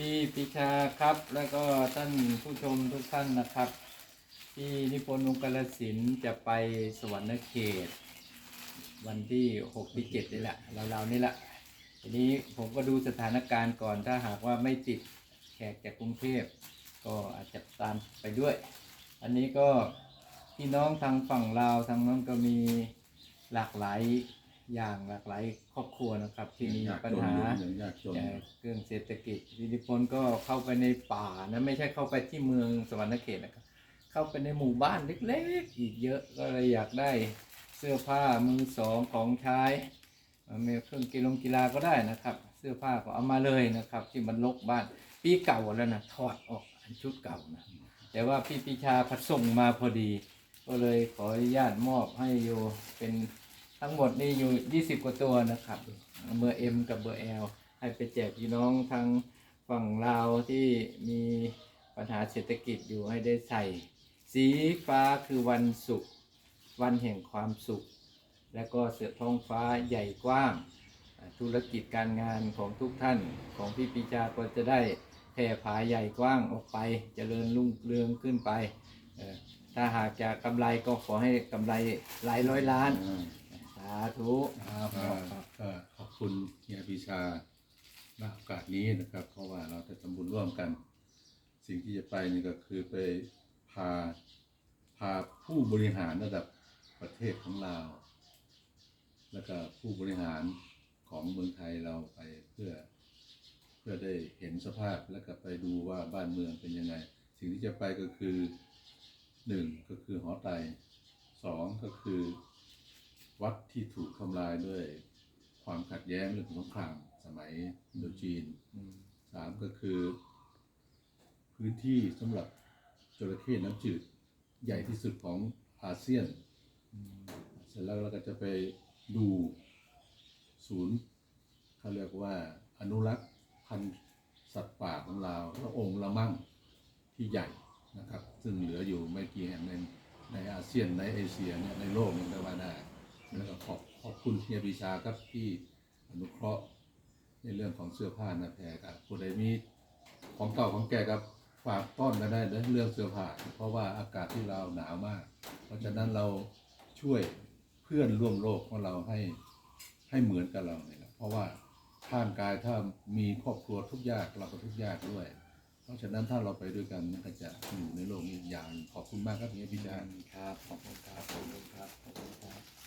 พี่ปิชาครับ แล้วก็ท่านผู้ชมทุกท่านนะครับพี่นิพนธ์วงศ์กาลสินจะไปสวรรณเขต วันที่หกที่เจ็ดนี่แหละเราๆนี่แหละทีนี้ผมก็ดูสถานการณ์ก่อนถ้าหากว่าไม่ติดแขกจากกรุงเทพก็อาจจะตามไปด้วย อันนี้ก็พี่น้องทางฝั่งลาวทางนั้นก็มีหลากหลาย อย่างหลากหลายครอบครัวนะครับ ที่มีปัญหาอย่างยากจนจากเรื่องเศรษฐกิจอิทธิพลก็เข้าไปในป่านะไม่ใช่เข้าไปที่เมืองสวรรณเขตนะครับ เข้าไปในหมู่บ้านเล็กๆอีกเยอะก็เลยอยากได้เสื้อผ้ามือสองของใช้เอ่อมีเครื่องกีฬากีฬาก็ได้นะครับ เสื้อผ้าก็เอามาเลยนะครับ ที่มันลกบ้านปีเก่าแล้วนะถอดออกอันชุดเก่านะแต่ว่าพี่ปิชาพัดส่งมาพอดี ก็เลยขออนุญาตมอบให้อยู่เป็น ทั้งหมดนี่อยู่ 20 กว่าตัวนะครับเบอร์ M กับเบอร์ L ให้ไปแจกพี่น้องทางฝั่งลาวที่มีปัญหาเศรษฐกิจอยู่ให้ได้ใส่ สีฟ้าคือวันศุกร์วันแห่งความสุข และก็เสือท้องฟ้าใหญ่กว้าง ธุรกิจการงานของทุกท่านของพี่ปีชาก็จะได้แผ่ผายใหญ่กว้างออกไปเจริญรุ่งเรืองขึ้นไป ถ้าหากจะกำไรก็ขอให้กำไรหลายร้อยล้านาธุครับก็ขอบคุณเฮียปีชาณโอกาสนี้นะครับ เพราะว่าเราจะทำบุญร่วมกัน สิ่งที่จะไปนี่ก็คือไปพาพาผู้บริหารระดับประเทศของเรา แล้วก็ผู้บริหารของเมืองไทยเราไปเพื่อ เพื่อได้เห็นสภาพแล้วก็ไปดูว่าบ้านเมืองเป็นยังไง สิ่งที่จะไปก็คือหนึ่งก็คือหอไตสองก็คือ วัดที่ถูกทำลายด้วยความขัดแย้งเรื่องสงครามสมัยอินโดจีนอืมสามก็คือ พื้นที่สำหรับจระเข้น้ำจืดใหญ่ที่สุดของอาเซียนอืมเสร็จแล้วเราก็จะไปดูศูนย์เขาเรียกว่าอนุรักษ์พันธุ์สัตว์ป่าของเราพระองค์ละมั่งที่ใหญ่นะครับ ซึ่งเหลืออยู่ไม่กี่แห่งในในอาเซียนในเอเชียเนี่ยในโลกนี่ก็ว่าได้ แล้วก็ขอบขอบคุณเฮียบีชาครับที่อนุเคราะห์ในเรื่องของเสื้อผ้านาแพรครับผู้ใดมีของเก่าของแก่ครับฝากต้อนกันได้นเรื่องเสื้อผ้าเพราะว่าอากาศที่เราหนาวมาก เพราะฉะนั้นเราช่วยเพื่อนร่วมโลกของเราให้ให้เหมือนกับเราเนี่ยนะเพราะว่าท่ามกายถ้ามีครอบครัวทุกยากเราก็ทุกยากด้วย เพราะฉะนั้นถ้าเราไปด้วยกันมันก็จะอยู่ในโลกนี้อย่างขอบคุณมากครับเฮียพี่จาครับขอบคุณครับขอบคุณครับขอบคุณครับ